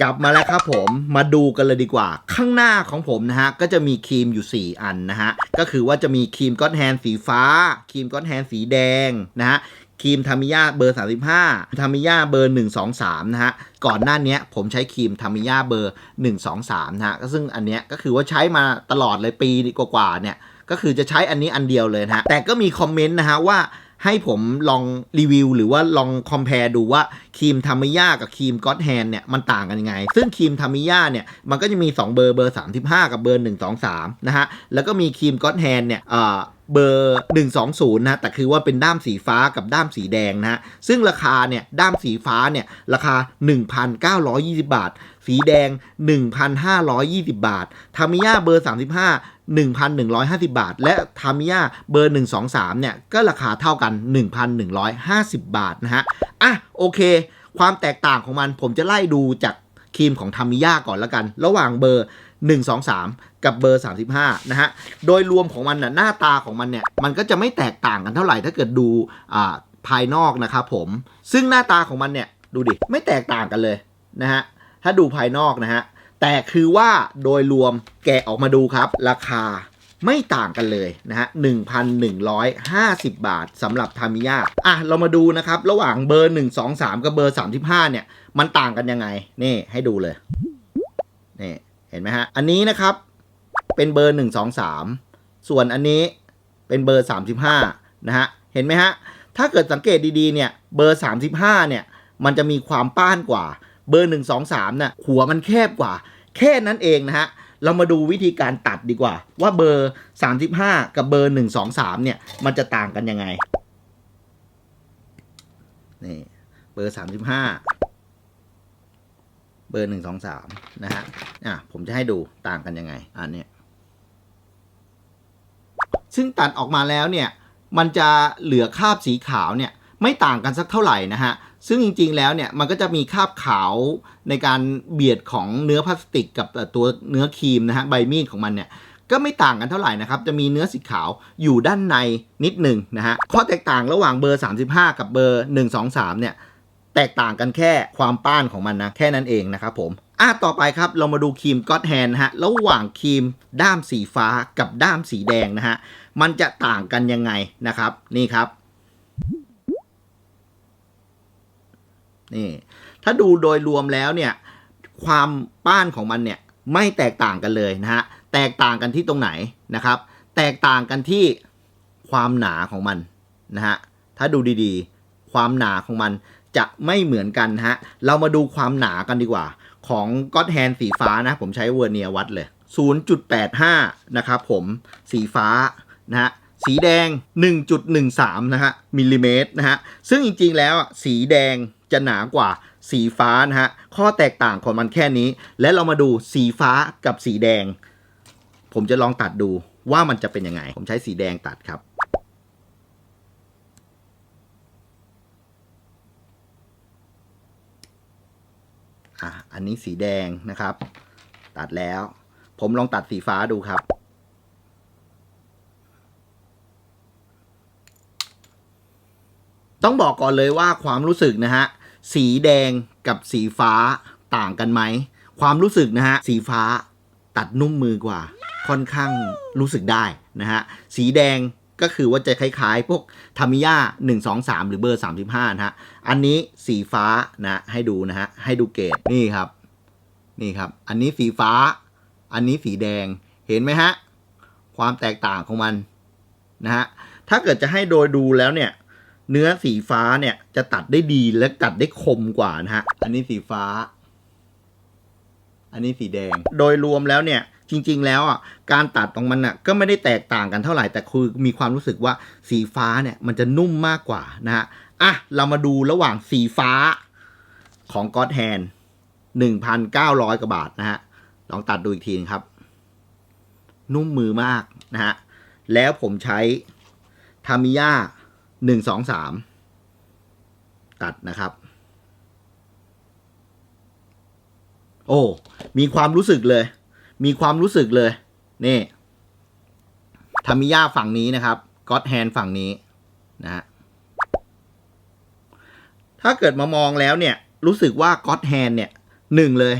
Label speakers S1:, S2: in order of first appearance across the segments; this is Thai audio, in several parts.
S1: กลับมาแล้วครับผมมาดูกันเลยดีกว่า ข้างหน้าของผมนะฮะ ก็จะมีครีมอยู่ 4 อันนะฮะ ก็คือว่าจะมีครีมก้อนแฮนสีฟ้า ครีมก้อนแฮนสีแดงนะฮะครีมทามิยาเบอร์ 35ทามิยาเบอร์ 123 นะฮะ ก่อนหน้านี้ผมใช้ครีมทามิยาเบอร์ 123 นะฮะก็ซึ่งอันเนี้ยก็คือว่าใช้มาตลอดเลยปีกว่าๆเนี่ย ก็คือจะใช้อันนี้อันเดียวเลยนะฮะ แต่ก็มีคอมเมนต์นะฮะว่า ให้ผมลองรีวิวหรือว่าลองคอมเพลดูว่าครีมทามิยากับครีมก็อตแฮนเนี่ยมันต่างกันยังไง ซึ่งครีมทามิยาเนี่ยมันก็จะมี 2 เบอร์เบอร์ 35 กับเบอร์ 123 นะฮะ แล้วก็มีครีมก็อตแฮนเนี่ยเอ่อเบอร์ 120 นะ แต่คือว่าเป็นด้ามสีฟ้ากับด้ามสีแดงนะฮะ ซึ่งราคาเนี่ย ด้ามสีฟ้าเนี่ย ราคา 1,920 บาท สีแดง 1,520 บาท ทามิยาเบอร์ 35 1,150 บาท และทามิยาเบอร์ 123 เนี่ย ก็ราคาเท่ากัน 1,150 บาทนะฮะ อะ โอเค ความแตกต่างของมันผมจะไล่ดูจากครีมของทามิยาก่อนแล้วกัน ระหว่างเบอร์ 123 กับเบอร์ 35 นะฮะ โดยรวมของมันน่ะหน้าตาของมันเนี่ย มันก็จะไม่แตกต่างกันเท่าไหร่ถ้าเกิดดูอ่าภายนอกนะครับผม ซึ่งหน้าตาของมันเนี่ย ดูดิ ไม่แตกต่างกันเลยนะฮะ ถ้าดูภายนอกนะฮะ แต่คือว่าโดยรวมแกะออกมาดูครับ ราคาไม่ต่างกันเลยนะฮะ 1,150 บาทสำหรับทามิยาอะ เรามาดูนะครับ ระหว่างเบอร์ 123 กับเบอร์ 35 เนี่ย มันต่างกันยังไง นี่ให้ดูเลย นี่ เห็นไหมฮะ อันนี้นะครับ เป็นเบอร์ 123 ส่วนอันนี้เป็นเบอร์ 35 นะฮะ เห็นไหมฮะ ถ้าเกิดสังเกตดีๆ เนี่ย เบอร์ 35 เนี่ย มันจะมีความป้านกว่า เบอร์ 123น่ะหัวมันแคบกว่า แค่นั้นเองนะฮะ เรามาดูวิธีการตัดดีกว่า ว่าเบอร์ 35 กับเบอร์ 123 เนี่ย มันจะต่างกันยังไง นี่เบอร์ 35 เบอร์ 123 นะฮะ อะ ผมจะให้ดูต่างกันยังไง อันเนี้ยซึ่งตัดออกมาแล้วเนี่ย มันจะเหลือคาบสีขาวเนี่ย ไม่ต่างกันสักเท่าไหร่นะฮะ ซึ่งจริงๆแล้วเนี่ยมันก็จะมีคราบขาวในการเบียดของเนื้อพลาสติกกับตัวเนื้อครีมนะฮะใบมีดของมันเนี่ยก็ไม่ต่างกันเท่าไหร่นะครับ จะมีเนื้อสีขาวอยู่ด้านในนิดหนึ่งนะฮะ ข้อแตกต่างระหว่างเบอร์ 35 กับเบอร์ 123 เนี่ย แตกต่างกันแค่ความป้านของมันนะ แค่นั้นเองนะครับผม อะ ต่อไปครับ เรามาดูครีมก็อตแฮนฮะ ระหว่างครีมด้ามสีฟ้ากับด้ามสีแดงนะฮะ มันจะต่างกันยังไงนะครับ นี่ครับ นี่ถ้าดูโดยรวมแล้วเนี่ยความป้านของมันเนี่ยไม่แตกต่างกันเลยนะฮะแตกต่างกันที่ตรงไหนนะครับ แตกต่างกันที่ความหนาของมันนะฮะถ้าดูดีๆ ความหนาของมันจะไม่เหมือนกันฮะเรามาดูความหนากันดีกว่า ของก็อตแฮนสีฟ้านะ ผมใช้เวอร์เนียวัดเลย 0.85 นะครับผมสีฟ้านะฮะสีแดง 1.13 นะฮะมิลลิเมตรนะฮะซึ่งจริงๆแล้วสีแดง จะหนากว่าสีฟ้านะฮะ ข้อแตกต่างของมันแค่นี้ และเรามาดูสีฟ้ากับสีแดง ผมจะลองตัดดูว่ามันจะเป็นยังไง ผมใช้สีแดงตัดครับ อะ อันนี้สีแดงนะครับ ตัดแล้ว ผมลองตัดสีฟ้าดูครับ ต้องบอกก่อนเลยว่าความรู้สึกนะฮะ สีแดงกับสีฟ้าต่างกันไหม ความรู้สึกนะฮะ สีฟ้าตัดนุ่มมือกว่า ค่อนข้างรู้สึกได้นะฮะ สีแดงก็คือว่าจะคล้ายๆ พวกทามิยา1 2 3 หรือเบอร์ 35 นะฮะ อันนี้สีฟ้านะให้ดูนะฮะ ให้ดูเกรดนี่ครับ นี่ครับ อันนี้สีฟ้า อันนี้สีแดงเห็นไหมฮะ ความแตกต่างของมันนะฮะ ถ้าเกิดจะให้โดยดูแล้วเนี่ย เนื้อสีฟ้าเนี่ยจะตัดได้ดีและตัดได้คมกว่านะฮะ อันนี้สีฟ้า อันนี้สีแดง โดยรวมแล้วเนี่ย จริง ๆ แล้วอะการตัดของมันอะก็ไม่ได้แตกต่างกันเท่าไหร่แต่คือมีความรู้สึกว่าสีฟ้าเนี่ยมันจะนุ่มมากกว่านะฮะอะเรามาดูระหว่างสีฟ้าของก็อดแฮนหนึ่งพันเก้าร้อยกว่าบาทนะฮะ ลองตัดดูอีกทีนะครับ นุ่มมือมากนะฮะ แล้วผมใช้ทามิยา หนึ่งสองสามตัดนะครับ โอ้ มีความรู้สึกเลย มีความรู้สึกเลย นี่ทามิยาฝั่งนี้นะครับก็อดแฮนฝั่งนี้นะฮะถ้าเกิดมามองแล้วเนี่ย รู้สึกว่าก็อดแฮนเนี่ยหนึ่งเลย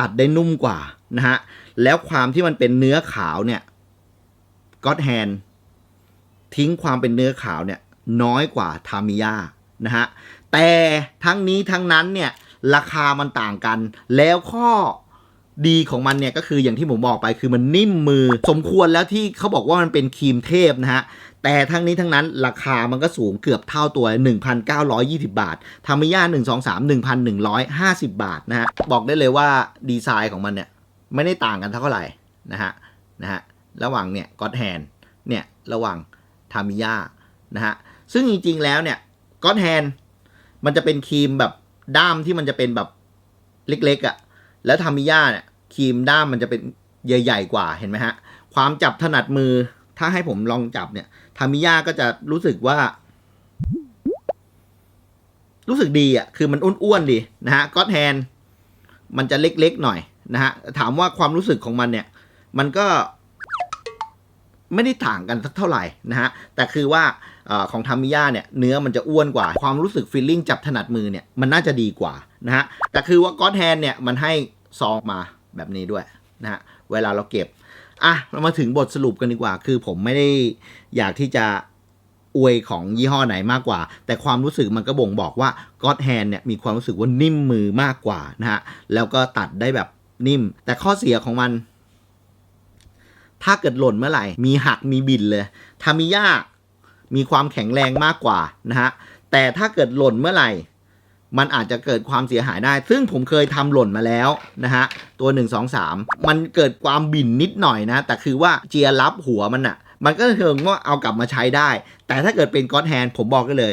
S1: ตัดได้นุ่มกว่านะฮะ แล้วความที่มันเป็นเนื้อขาวเนี่ยก็อดแฮนทิ้งความเป็นเนื้อขาวเนี่ย น้อยกว่าทามิยานะฮะแต่ทั้งนี้ทั้งนั้นเนี่ยราคามันต่างกัน แล้วข้อดีของมันเนี่ยก็คืออย่างที่ผมบอกไปคือมันนิ่มมือ สมควรแล้วที่เขาบอกว่ามันเป็นครีมเทพนะฮะแต่ทั้งนี้ทั้งนั้นราคามันก็สูงเกือบเท่าตัว 1,920 บาททามิยา123 1,150 บาทนะฮะบอกได้เลยว่าดีไซน์ของมันเนี่ยไม่ได้ต่างกันเท่าไหร่นะฮะนะฮะระหว่างเนี่ยก็อดแฮนเนี่ยระหว่างทามิยานะฮะ ซึ่งจริงๆแล้วเนี่ยก็อดแฮนมันจะเป็นครีมแบบด้ามที่มันจะเป็นแบบเล็กๆอะ่ะ แล้วทามิยาเนี่ยครีมด้ามมันจะเป็นใหญ่ๆกว่าเห็นไหมฮะ ความจับถนัดมือถ้าให้ผมลองจับเนี่ยทามิยาก็จะรู้สึกว่า รู้สึกดีอะคือมันอ้วนๆดีนะฮะก็อดแฮนมันจะเล็กๆหน่อยนะฮะถามว่าความรู้สึกของมันเนี่ย มันก็ ไม่ได้ต่างกันสักเท่าไหร่นะฮะ แต่คือว่าอของทามิยาเนี่ยเนื้อมันจะอ้วนกว่า ความรู้สึกฟีลลิ่งจับถนัดมือเนี่ยมันน่าจะดีกว่านะฮะ แต่คือว่าก็อดแฮนเนี่ยมันให้ซองมาแบบนี้ด้วยนะฮะ เวลาเราเก็บ อะ เรามาถึงบทสรุปกันดีกว่า คือผมไม่ได้อยากที่จะอวยของยี่ห้อไหนมากกว่า แต่ความรู้สึกมันก็บ่งบอกว่า God Hand เนี่ยมีความรู้สึกว่านิ่มมือมากกว่านะฮะ แล้วก็ตัดได้แบบนิ่ม แต่ข้อเสียของมัน ถ้าเกิดหล่นเมื่อไหร่ มีหักมีบินเลย ทามิยามีความแข็งแรงมากกว่านะฮะ แต่ถ้าเกิดหล่นเมื่อไหร่ มันอาจจะเกิดความเสียหายได้ ซึ่งผมเคยทำหล่นมาแล้วนะฮะ ตัว 1 2 3 มันเกิดความบินนิดหน่อยนะ แต่คือว่าเจียรับหัวมันอะมันก็เชิงว่าเอากลับมาใช้ได้ แต่ถ้าเกิดเป็นก็อดแฮนผมบอกกันเลย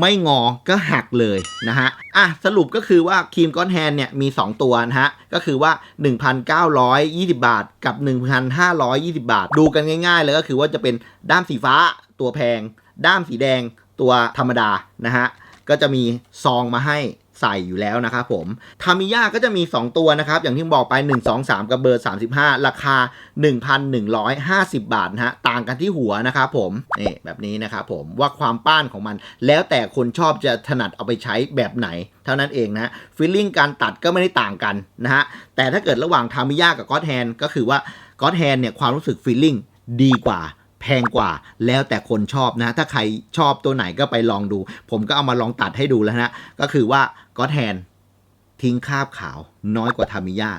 S1: ไม่งอก็หักเลยนะฮะ อะสรุปก็คือว่าครีมก้อนแฮนเนี่ยมี 2 ตัวนะฮะ ก็คือว่า 1,920 บาทกับ 1,520 บาท ดูกันง่ายๆเลยก็คือว่าจะเป็นด้ามสีฟ้าตัวแพง ด้ามสีแดงตัวธรรมดานะฮะ ก็จะมีซองมาให้ ใส่อยู่แล้วนะครับผมทามิยาก็จะมี 2 ตัวนะครับ อย่างที่บอกไป 1 2 3 กับเบอร์ 35 ราคา 1,150 บาทนะฮะต่างกันที่หัวนะครับผมนี่แบบนี้นะครับผมว่าความป้านของมัน แล้วแต่คนชอบจะถนัดเอาไปใช้แบบไหน เท่านั้นเองนะฟีลลิ่งการตัดก็ไม่ได้ต่างกันนะฮะแต่ถ้าเกิดระหว่างทามิยากับก็อดแฮนก็คือว่าก็อดแฮนเนี่ยความรู้สึกฟีลลิ่งดีกว่า พงกว่าแล้วแต่คนชอบนะถ้าใครชอบตัวไหนก็ไปลองดู ผมก็เอามาลองตัดให้ดูแล้วนะ ก็คือว่าก็อดแฮนทิ้งคราบขาวน้อยกว่าทามิยา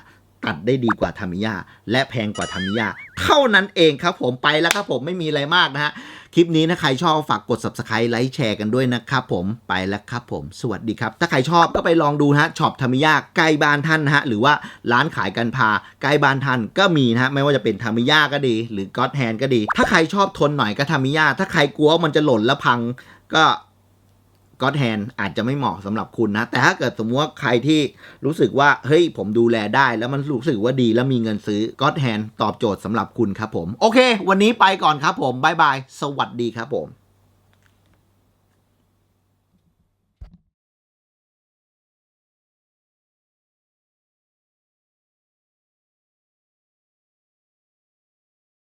S1: ตัดได้ดีกว่าทามิยาและแพงกว่าทามิยาเท่านั้นเองครับผมไปแล้วครับผมไม่มีอะไรมากนะฮะ คลิปนี้นะใครชอบฝากกด subscribe ไลค์แชร์กันด้วยนะครับผมไปแล้วครับผม สวัสดีครับ ถ้าใครชอบก็ไปลองดูนะฮะช็อปธรรมิยาใกล้บ้านท่านนะฮะ หรือว่าร้านขายกันพาใกล้บ้านท่านก็มีนะฮะ ไม่ว่าจะเป็นธรรมิยาก็ดี หรือก็อดแฮนก็ดี ถ้าใครชอบทนหน่อยก็ธรรมิยาถ้าใครกลัวว่ามันจะหล่นแล้วพังก็ ก็แทนอาจจะไม่เหมาะสำหรับคุณนะ แต่ถ้าเกิดสมมติว่าใครที่รู้สึกว่า เฮ้ย ผมดูแลได้ แล้วมันรู้สึกว่าดีแล้วมีเงินซื้อก็แทนตอบโจทย์สำหรับคุณครับผม โอเค วันนี้ไปก่อนครับผมบายบาย สวัสดีครับผม